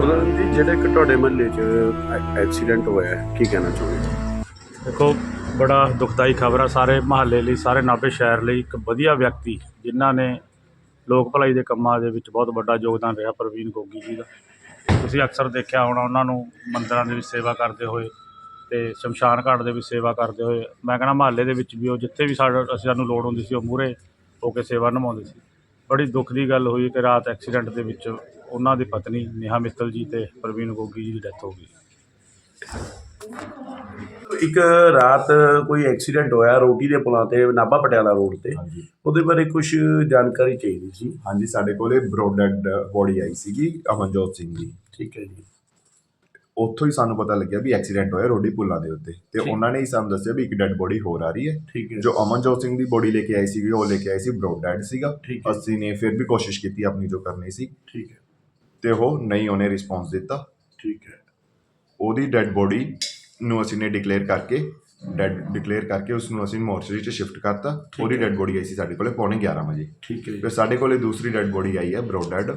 ਉਹਨਾਂ ਜੀ ਜਿਹੜੇ ਕਿ ਤੁਹਾਡੇ ਮਹੱਲੇ 'ਚ ਐਕਸੀਡੈਂਟ ਹੋਇਆ ਹੈ, ਕੀ ਕਹਿਣਾ ਚਾਹੁੰਦੇ ਦੇਖੋ ਬੜਾ ਦੁਖਦਾਈ ਖਬਰ ਆ ਸਾਰੇ ਮਹੱਲੇ ਲਈ ਸਾਰੇ ਨਾਭੇ ਸ਼ਹਿਰ ਲਈ ਇੱਕ ਵਧੀਆ ਵਿਅਕਤੀ ਜਿਨ੍ਹਾਂ ਨੇ ਲੋਕ ਭਲਾਈ ਦੇ ਕੰਮਾਂ ਦੇ ਵਿੱਚ ਬਹੁਤ ਵੱਡਾ ਯੋਗਦਾਨ ਰਿਹਾ ਪ੍ਰਵੀਨ ਗੋਗੀ ਜੀ ਦਾ। ਤੁਸੀਂ ਅਕਸਰ ਦੇਖਿਆ ਹੋਣਾ ਉਹਨਾਂ ਨੂੰ ਮੰਦਰਾਂ ਦੇ ਵਿੱਚ ਸੇਵਾ ਕਰਦੇ ਹੋਏ ਤੇ ਸ਼ਮਸ਼ਾਨ ਘਾਟ ਦੇ ਵਿੱਚ ਸੇਵਾ ਕਰਦੇ ਹੋਏ। ਮੈਂ ਕਹਿੰਦਾ ਮਹੱਲੇ ਦੇ ਵਿੱਚ ਵੀ ਉਹ ਜਿੱਥੇ ਵੀ ਸਾਡਾ ਅਸੀਂ ਸਾਨੂੰ ਲੋੜ ਹੁੰਦੀ ਸੀ ਉਹ ਮੂਹਰੇ ਹੋ ਕੇ ਸੇਵਾ ਨਿਭਾਉਂਦੇ ਸੀ। ਬੜੀ ਦੁੱਖ ਦੀ ਗੱਲ ਹੋਈ ਕਿ ਰਾਤ ਐਕਸੀਡੈਂਟ ਦੇ ਵਿੱਚ ਉਹਨਾਂ ਦੀ ਪਤਨੀ ਨੇਹਾ ਮਿੱਤਲ ਜੀ ਤੇ ਪ੍ਰਵੀਨ ਗੋਗੀ ਜੀ ਦੀ ਡੈਥ ਹੋ ਗਈ। ਇੱਕ ਰਾਤ ਕੋਈ ਐਕਸੀਡੈਂਟ ਹੋਇਆ ਰੋਟੀ ਦੇ ਪੁਲਾਂ ਤੇ ਨਾਭਾ ਪਟਿਆਲਾ ਰੋਡ ਤੇ। ਹਾਂਜੀ। ਉਹਦੇ ਬਾਰੇ ਕੁਝ ਜਾਣਕਾਰੀ ਚਾਹੀਦੀ ਸੀ। ਹਾਂਜੀ ਸਾਡੇ ਕੋਲੇ ਬਰੋਡਡ ਬੋਡੀ ਆਈ ਸੀਗੀ ਅਮਨਜੋਤ ਸਿੰਘ ਦੀ ਠੀਕ ਹੈ ਜੀ। ਉੱਥੋਂ ਹੀ ਸਾਨੂੰ ਪਤਾ ਲੱਗਿਆ ਵੀ ਐਕਸੀਡੈਂਟ ਹੋਇਆ ਰੋਡੀ ਪੁੱਲਾਂ ਦੇ ਉੱਤੇ। ਤੇ। ਉਹਨਾਂ ਨੇ ਹੀ ਸਾਨੂੰ ਦੱਸਿਆ ਵੀ ਇੱਕ ਡੈੱਡ ਬੋਡੀ ਹੋਰ ਆ ਰਹੀ ਹੈ। ਠੀਕ ਹੈ। ਜੋ ਅਮਨਜੋਤ ਸਿੰਘ ਦੀ ਬੋਡੀ ਲੈ ਕੇ ਆਈ ਸੀਗੀ ਉਹ ਲੈ ਕੇ ਆਈ ਸੀ ਬਰੋਡਡ ਸੀਗਾ। ਠੀਕ ਹੈ। ਅਸੀਂ ਨੇ ਫਿਰ ਵੀ ਕੋਸ਼ਿਸ਼ ਕੀਤੀ ਆਪਣੀ ਜੋ ਕਰਨੀ ਸੀ। ਠੀਕ ਹੈ। ਤੇ ਉਹ ਨਹੀਂ ਉਹਨੇ ਰਿਸਪੌਂਸ ਦਿੱਤਾ। ਠੀਕ ਹੈ। ਉਹਦੀ ਡੈੱਡ ਬੋਡੀ ਨੂੰ ਅਸੀਂ ਨੇ ਡਿਕਲੇਅਰ ਕਰਕੇ ਡੈਡ ਡਿਕਲੇਅਰ ਕਰਕੇ ਉਸ ਨੂੰ ਅਸੀਂ ਮੋਰਚਰੀ 'ਚ ਸ਼ਿਫਟ ਕਰਤਾ। ਉਹਦੀ। ਡੈੱਡ ਬੋਡੀ ਆਈ ਸੀ ਸਾਡੇ ਕੋਲੇ ਪੌਣੇ 11 ਵਜੇ। ਠੀਕ ਹੈ ਜੀ। ਫਿਰ ਸਾਡੇ ਕੋਲੇ ਦੂਸਰੀ ਡੈੱਡ ਬੋਡੀ ਆਈ ਹੈ ਬਰੋਡਡ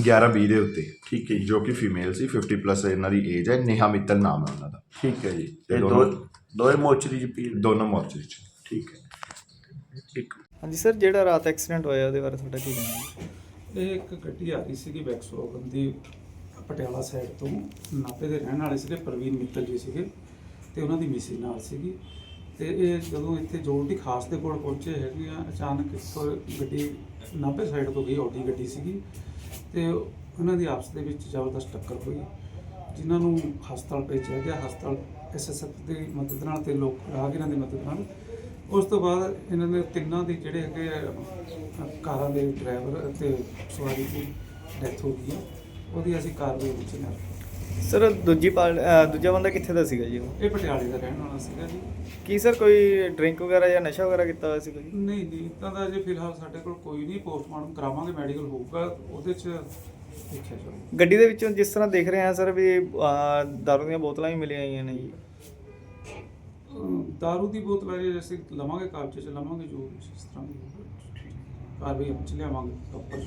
11 20 ਦੇ ਉੱਤੇ ਠੀਕ ਹੈ ਜੀ। ਜੋ ਕਿ ਫੀਮੇਲ ਸੀ 50 ਪਲੱਸ ਇਹਨਾਂ ਦੀ ਏਜ ਹੈ ਨੇਹਾ ਮਿੱਤਲ ਨਾਮ ਹੈ ਉਹਨਾਂ ਦਾ। ਠੀਕ ਹੈ ਜੀ। ਤੇ ਇਹ ਦੋ ਦੋਨੋਂ- ਦੋਏ ਮੋਚਰੀ ਜੀ ਪੀ ਦੋਨੋਂ ਮੋਰਚਰੀ 'ਚ। ਠੀਕ ਹੈ। ਇੱਕ ਹਾਂਜੀ ਸਰ ਜਿਹੜਾ ਰਾਤ ਐਕਸੀਡੈਂਟ ਹੋਇਆ ਉਹਦੇ ਬਾਰੇ ਤੁਹਾਡਾ ਕੀ ਕਹਿਣਾ ਹੈ? ਇਹ ਇੱਕ ਗੱਡੀ ਆ ਰਹੀ ਸੀਗੀ ਵੈਕਸਵਾਗਨ ਦੀ ਪਟਿਆਲਾ ਸਾਈਡ ਤੋਂ। ਨਾਪੇ ਦੇ ਰਹਿਣ ਵਾਲੇ ਸੀਗੇ ਪ੍ਰਵੀਨ ਮਿੱਤਲ ਜੀ ਸੀਗੇ ਤੇ ਉਹਨਾਂ ਦੀ ਮਿਸੀ ਨਾਲ ਸੀਗੀ। ਤੇ ਇਹ ਜਦੋਂ ਇੱਥੇ ਜੋਲਟੀ ਖਾਸ ਦੇ ਕੋਲ ਪਹੁੰਚੇ ਹੈਗੇ ਆ, ਅਚਾਨਕ ਇੱਥੋਂ ਗੱਡੀ ਨਾਪੇ ਸਾਈਡ ਤੋਂ ਗਈ, ਆਡੀ ਗੱਡੀ ਸੀਗੀ। ਤੇ ਉਹਨਾਂ ਦੀ ਆਪਸ ਦੇ ਵਿੱਚ ਜ਼ਬਰਦਸਤ ਟੱਕਰ ਹੋਈ, ਜਿਨ੍ਹਾਂ ਨੂੰ ਹਸਪਤਾਲ ਭੇਜਿਆ ਗਿਆ। ਹਸਪਤਾਲ ਐਸਐਸਐਫ ਦੀ ਮਦਦ ਨਾਲ ਤੇ ਲੋਕ ਰਾਹਗੀਰਾਂ ਦੀ ਮਦਦ ਨਾਲ ਉਸ ਤੋਂ ਬਾਅਦ ਇਹਨਾਂ ਦੇ ਤਿੰਨਾਂ ਦੀ ਜਿਹੜੇ ਹੈਗੇ ਆ, ਕਾਰਾਂ ਦੇ ਡਰਾਈਵਰ ਤੇ ਸਵਾਰੀ ਦੀ ਡੈਥ ਹੋ ਗਈ ਹੈ। ਉਹਦੀ ਅਸੀਂ ਕਾਰਵਾਈ ਵਿੱਚ ਨਾ ਸਰ ਦੂਜੀ ਅਹ ਦੂਜਾ ਬੰਦਾ ਕਿੱਥੇ ਦਾ ਸੀਗਾ ਜੀ ਉਹ? ਇਹ ਪਟਿਆਲੇ ਦਾ ਰਹਿਣ ਵਾਲਾ ਸੀਗਾ ਜੀ। ਕੀ ਸਰ ਕੋਈ ਡਰਿੰਕ ਵਗੈਰਾ ਜਾਂ ਨਸ਼ਾ ਵਗੈਰਾ ਕੀਤਾ ਹੋਇਆ ਸੀਗਾ ਜੀ? ਨਹੀਂ ਨਹੀਂ ਤਾਂ ਦਾ ਜੇ ਫਿਲਹਾਲ ਸਾਡੇ ਕੋਲ ਕੋਈ ਨਹੀਂ। ਪੋਸਟਮਾਰਟਮ ਕਰਾਵਾਂਗੇ ਮੈਡੀਕਲ ਹੋਊਗਾ ਉਹਦੇ ਚ ਦੇਖਿਆ ਜਾਊਗਾ ਗੱਡੀ ਦੇ ਵਿੱਚੋਂ ਜਿਸ ਤਰ੍ਹਾਂ ਦੇਖ ਰਹੇ ਹਾਂ ਸਰ ਵੀ ਅਹ, ਦਾਰੂ ਦੀਆਂ ਬੋਤਲਾਂ ਵੀ ਮਿਲੀਆਂ ਆਈਆਂ ਨੇ ਜੀ। ਅ, ਦਾਰੂ ਦੀ ਬੋਤਲ ਹੈ ਜੇ ਲਵਾਂਗੇ ਕਾਬਜੇ ਚ ਲਵਾਂਗੇ ਜੋ ਇਸ ਤਰ੍ਹਾਂ ਦੀ ਹੋਊਗਾ ਕਾਰਵਾਈ 'ਚ ਲਿਆਵਾਂਗੇ ਪ੍ਰੋਪਰ